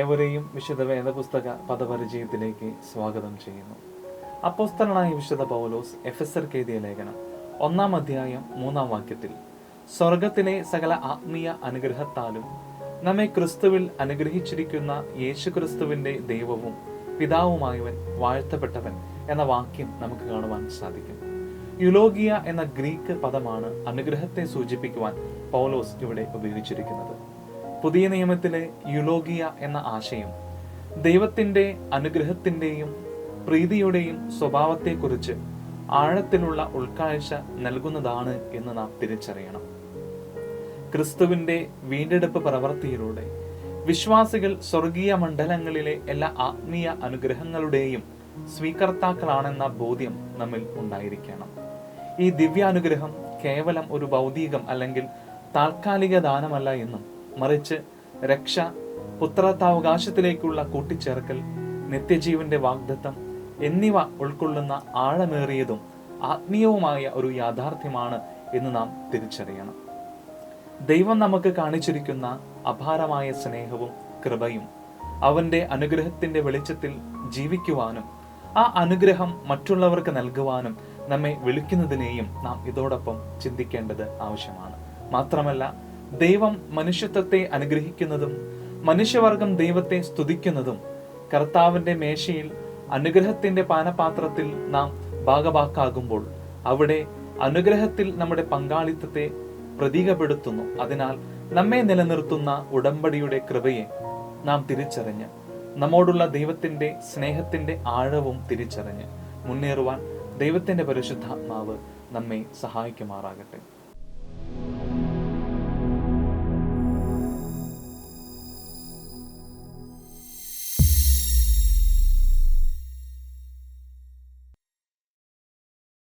ഏവരെയും വിശുദ്ധ വേദപുസ്തക പദപരിചയത്തിലേക്ക് സ്വാഗതം ചെയ്യുന്നു. അപ്പോസ്തലനായ വിശുദ്ധ പൗലോസ് എഫ് എസ് എഴുതിയ ലേഖനം ഒന്നാം അധ്യായം മൂന്നാം വാക്യത്തിൽ സ്വർഗത്തിലെ സകല ആത്മീയ അനുഗ്രഹത്താലും നമ്മെ ക്രിസ്തുവിൽ അനുഗ്രഹിച്ചിരിക്കുന്ന യേശു ക്രിസ്തുവിന്റെ ദൈവവും പിതാവുമായവൻ വാഴ്ത്തപ്പെട്ടവൻ എന്ന വാക്യം നമുക്ക് കാണുവാൻ സാധിക്കും. യുലോഗിയ എന്ന ഗ്രീക്ക് പദമാണ് അനുഗ്രഹത്തെ സൂചിപ്പിക്കുവാൻ പൗലോസ് ഇവിടെ ഉപയോഗിച്ചിരിക്കുന്നത്. പുതിയ നിയമത്തിലെ യുലോഗിയ എന്ന ആശയം ദൈവത്തിന്റെ അനുഗ്രഹത്തിന്റെയും പ്രീതിയുടെയും സ്വഭാവത്തെക്കുറിച്ച് ആഴത്തിലുള്ള ഉൾക്കാഴ്ച നൽകുന്നതാണ് എന്ന് നാം തിരിച്ചറിയണം. ക്രിസ്തുവിന്റെ വീണ്ടെടുപ്പ് പ്രവൃത്തിയിലൂടെ വിശ്വാസികൾ സ്വർഗീയ മണ്ഡലങ്ങളിലെ എല്ലാ ആത്മീയ അനുഗ്രഹങ്ങളുടെയും സ്വീകർത്താക്കളാണെന്ന ബോധ്യം നമ്മിൽ ഉണ്ടായിരിക്കണം. ഈ ദിവ്യാനുഗ്രഹം കേവലം ഒരു ഭൗതികം അല്ലെങ്കിൽ താൽക്കാലിക ദാനമല്ല എന്നും മറിച്ച് രക്ഷ പുത്രത്താവകാശത്തിലേക്കുള്ള കൂട്ടിച്ചേർക്കൽ നിത്യജീവന്റെ വാഗ്ദത്തം എന്നിവ ഉൾക്കൊള്ളുന്ന ആഴമേറിയതും ആത്മീയവുമായ ഒരു യാഥാർത്ഥ്യമാണ് എന്ന് നാം തിരിച്ചറിയണം. ദൈവം നമുക്ക് കാണിച്ചിരിക്കുന്ന അപാരമായ സ്നേഹവും കൃപയും അവന്റെ അനുഗ്രഹത്തിന്റെ വെളിച്ചത്തിൽ ജീവിക്കുവാനും ആ അനുഗ്രഹം മറ്റുള്ളവർക്ക് നൽകുവാനും നമ്മെ വിളിക്കുന്നതിനെയും നാം ഇതോടൊപ്പം ചിന്തിക്കേണ്ടത് ആവശ്യമാണ്. മാത്രമല്ല ദൈവം മനുഷ്യത്വത്തെ അനുഗ്രഹിക്കുന്നതും മനുഷ്യവർഗം ദൈവത്തെ സ്തുതിക്കുന്നതും കർത്താവിന്റെ മേശയിൽ അനുഗ്രഹത്തിന്റെ പാനപാത്രത്തിൽ നാം ഭാഗഭാക്കാകുമ്പോൾ അവിടെ അനുഗ്രഹത്തിൽ നമ്മുടെ പങ്കാളിത്തത്തെ പ്രതീകപ്പെടുത്തുന്നു. അതിനാൽ നമ്മെ നിലനിർത്തുന്ന ഉടമ്പടിയുടെ കൃപയെ നാം തിരിച്ചറിഞ്ഞ് നമ്മോടുള്ള ദൈവത്തിന്റെ സ്നേഹത്തിന്റെ ആഴവും തിരിച്ചറിഞ്ഞ് മുന്നേറുവാൻ ദൈവത്തിന്റെ പരിശുദ്ധാത്മാവ് നമ്മെ സഹായിക്കുമാറാകട്ടെ.